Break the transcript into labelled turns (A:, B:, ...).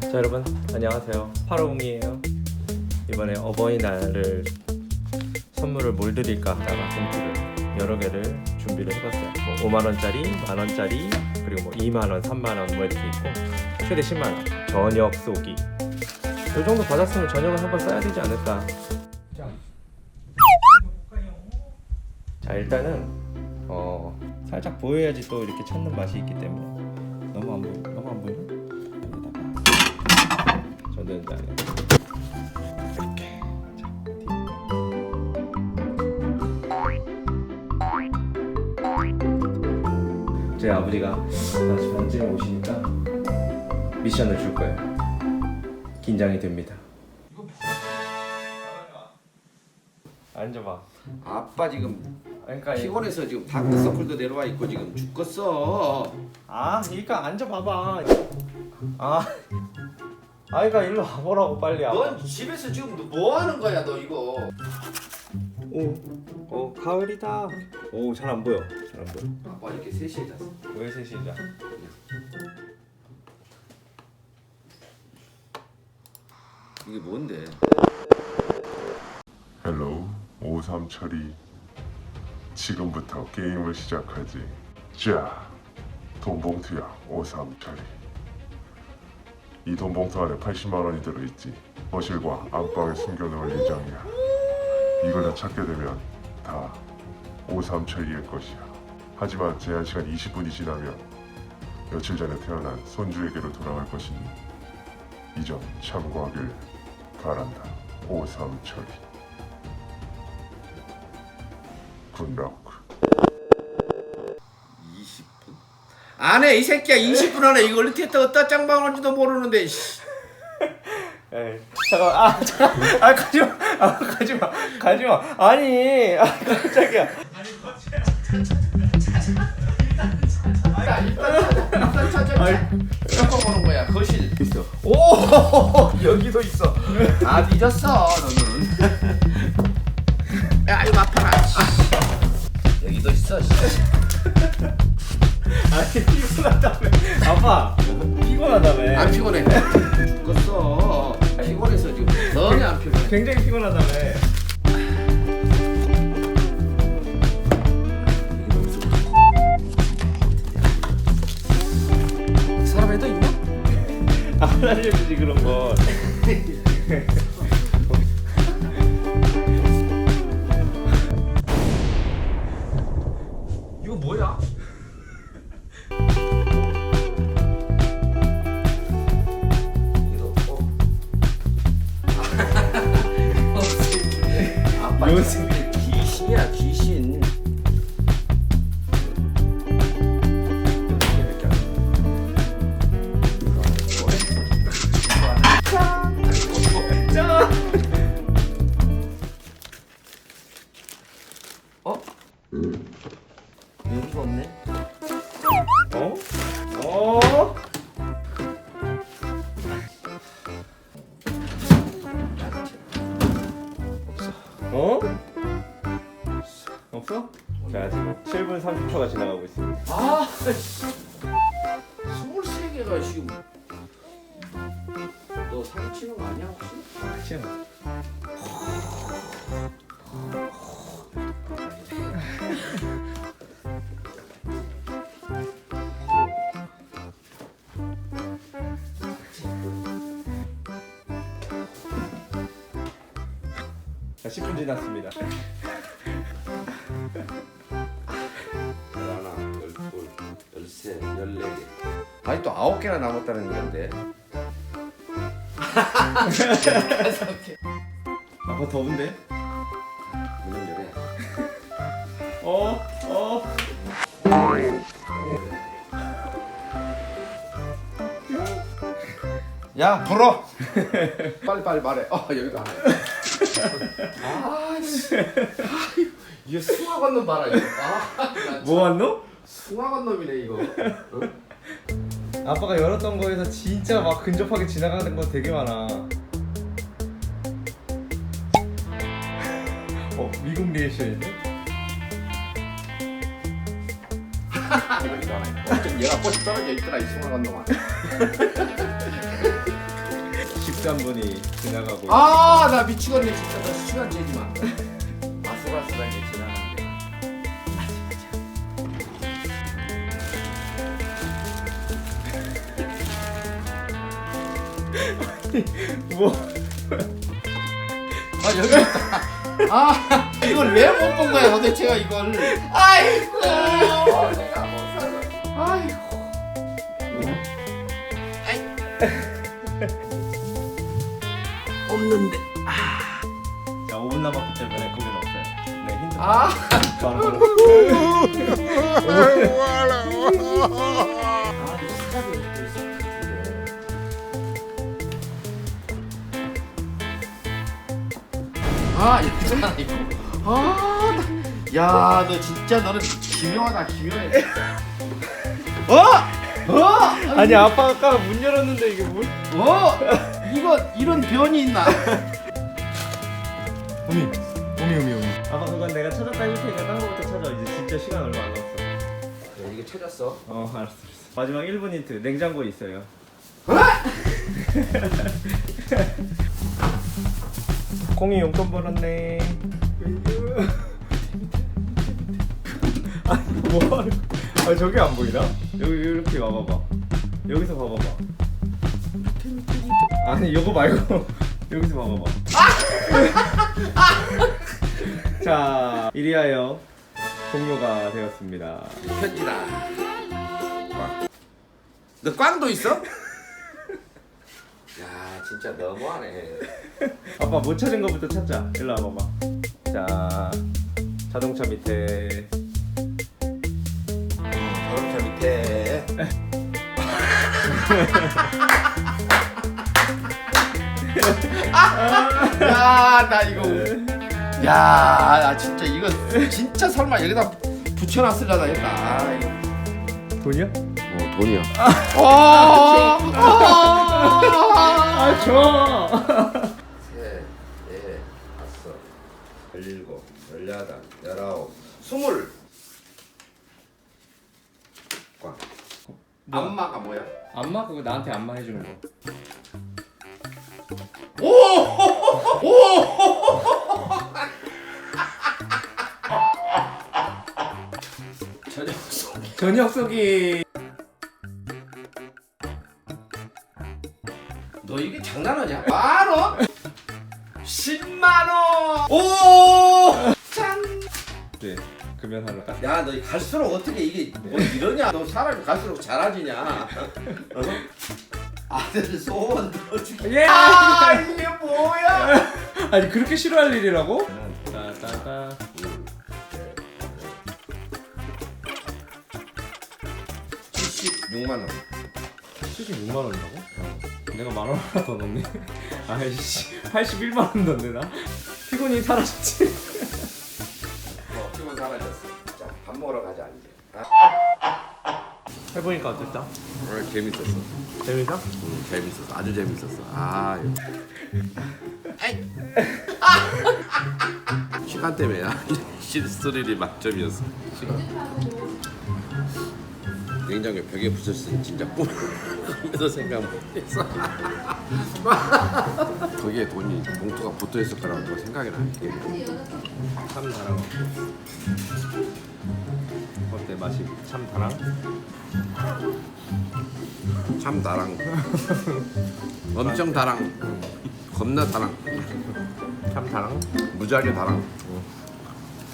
A: 자 여러분 안녕하세요. 파로웅이에요. 이번에 어버이날을 선물을 뭘 드릴까 하다가 봉투를 여러 개를 준비를 해봤어요. 뭐 5만원짜리, 만원짜리 그리고 뭐 2만원, 3만원 뭐 이렇게 있고 최대 10만원 저녁 쏘기. 이 정도 받았으면 저녁은 한번 써야 되지 않을까? 자 일단은 어 살짝 보여야지 또 이렇게 찾는 맛이 있기 때문에. 너무 안 보여 너무 안 보이나? 여기다가. 자, 뒤에. 제 아버지가 나중에 언제 오시니까 미션을 줄 거예요. 긴장이 됩니다. 앉아봐.
B: 아빠 지금
A: 그러니까 이-
B: 피곤해서 지금 다크서클도 내려와 있고 지금 죽겠어.
A: 아, 그러니까 앉아봐봐. 아, 아이가 일로 와보라고 빨리. 아.
B: 넌 집에서 지금 뭐 하는 거야 너 이거?
A: 오, 어 가을이다. 오, 잘 안 보여. 잘 안 보여.
B: 아빠 이렇게 3시에 잤어.
A: 왜 셋이자?
B: 이게 뭔데?
C: 헬로우 53철이 지금부터 게임을 시작하지. 자 돈봉투야. 53철이 이 돈봉투 안에 80만 원이 들어있지. 거실과 안방에 숨겨놓을 예정이야. 이걸 다 찾게 되면 다 53철이의 것이야. 하지만 제한 시간 20분이 지나면 며칠 전에 태어난 손주에게로 돌아갈 것이니 이 점 참고하길 바란다. 53철이 굿럭
B: 20분? 안 해 이 새끼야 20분 안에 이걸 어떻게 또 어디다 짱방울지도 모르는데 씨.
A: 에이, 잠깐, 아, 잠깐, 아 가지마, 아 가지마, 가지마. 아니, 아 깜짝이야.
B: 야 일단 일단 찾아. 보는 거야 거실.
A: 있어.
B: 오 여기도 있어. 아 늦었어 너는. 야 이거 아파라. 여기도 있어. 씨.
A: 아니 피곤하다며. 아빠, 피곤하다며.
B: 안 피곤해. 죽겠어. 피곤해서 지금 너네 안 피곤해.
A: 굉장히 피곤하다며.
B: 사람 애도 있나?
A: 안 알려주지 그런 거.
B: 아빠
A: 요 없어? 자 지금 7분 30초가 지나가고 있습니다.
B: 아, 23개가 지금 너 사기 치는 거 아니야 혹시?
A: 시원. 10분 지났습니다.
B: 하나, 열 둘, 열세, 열네 개. 아니 또 아홉 개나 남았다는 건데.
A: 아빠 더운데?
B: 문을 열어.
A: 어? 어?
B: 야 불어. 빨리 빨리 말해. 어 여기가. 아씨. 이거 숭아간 놈 봐라 이거. 아, 나
A: 뭐 왔노?
B: 숭아간 놈이네 이거. 어?
A: 아빠가 열었던 거에서 진짜 막 근접하게 지나가는 거 되게 많아. 어 미국 리액션인데?
B: 이러기도 하네. 어쩜 얘가 꽃이 떨어져 있더라 이 숭아간 놈아.
A: 13분이 지나가고
B: 아 나 미치겠네 진짜 너 시간 재지 마. 아슬아슬하게 지나가는데.
A: 뭐
B: 아 여기 있다. 아 이걸 왜 못 본 거야 도대체가 이걸. 아이고 내가 못 살아. 아이고. 없는데.
A: 자 5분 남았기 때문에 거긴 없어요 네 힌트
B: 아.
A: 바로
B: 아, 이 시작이 또 있을 것 같은데. 아, 있잖아 이거. 아, 나- 야, 너 진짜 너는 기묘하다, 기묘해. 어? 어?
A: 아니 아빠가 아까 문 열었는데 이게 문?
B: 어? 이거 이런 변이 있나?
A: 오미 오미 오미 오미. 아빠 그건 내가 찾았다 할 테니까 딴 거부터 찾아. 이제 진짜 시간 얼마 안 남았어.
B: 야, 이거 찾았어.
A: 어 알았어 알았어. 마지막 1분 힌트. 냉장고에 있어요. 콩이 용돈 벌었네. 아니 뭐하는 아 저게 안 보이나? 여기 이렇게 와봐봐. 여기서 봐봐봐 아니 요거 말고 여기서 봐봐봐 자 이리하여 종료가 되었습니다
B: 편지다. 꽝. 너 꽝도 있어? 야, 진짜 너무하네.
A: 아빠 못 찾은 거부터 찾자. 일로 와봐봐. 자, 자동차 밑에
B: 자동차 밑에. 야, 나 이거. 야, 나 진짜 이거 진짜 설마 여기다 붙여놨으려다 했다. 아, 이거.
A: 돈이야?
B: 어, 돈이야. 아,
A: 아, 줘.
B: 셋, 넷, 다섯, 열일곱, 열여덟, 열아홉, 스물. 꽝. 안마가 뭐야?
A: 안마 그거 나한테 안마 해주는 거.
B: 오! 오! 저녁 속.
A: 저녁 속이
B: 너 이게 장난하냐? 만 원? 10만 원! 오! 짠!
A: 네 금연하러 가.
B: 야, 너 갈수록 어떻게 이게 뭐 이러냐? 너 사람이 갈수록 잘하지냐? 어? 아들 소원 들어주기.
A: 예!
B: 아, 이게 뭐야?
A: 아니 그렇게 싫어할 일이라고? 따따따.
B: 76만 원.
A: 76만 원이라고? 내가 만 원 하나 더 넣네. 아이씨, 81만 원 넣네 나. 피곤이 사라졌지. 해보니까 어땠다?
B: 오늘 재밌었어.
A: 재밌어?
B: 응, 재밌었어. 아주 재밌었어. 아. 아이. 시간 때문에야. 실스릴이 만점이었어. 시간. 냉장고에 벽에 붙였으니 진짜 꿈에도 생각 못했어. 거기에 돈이 봉투가 붙어 있을 거라고 뭐 생각이 나.
A: 참 달아. 어때 맛이 참 달아?
B: 참 다랑. 엄청 다랑. 겁나 다랑.
A: 참 달아?
B: 무지하게 다랑.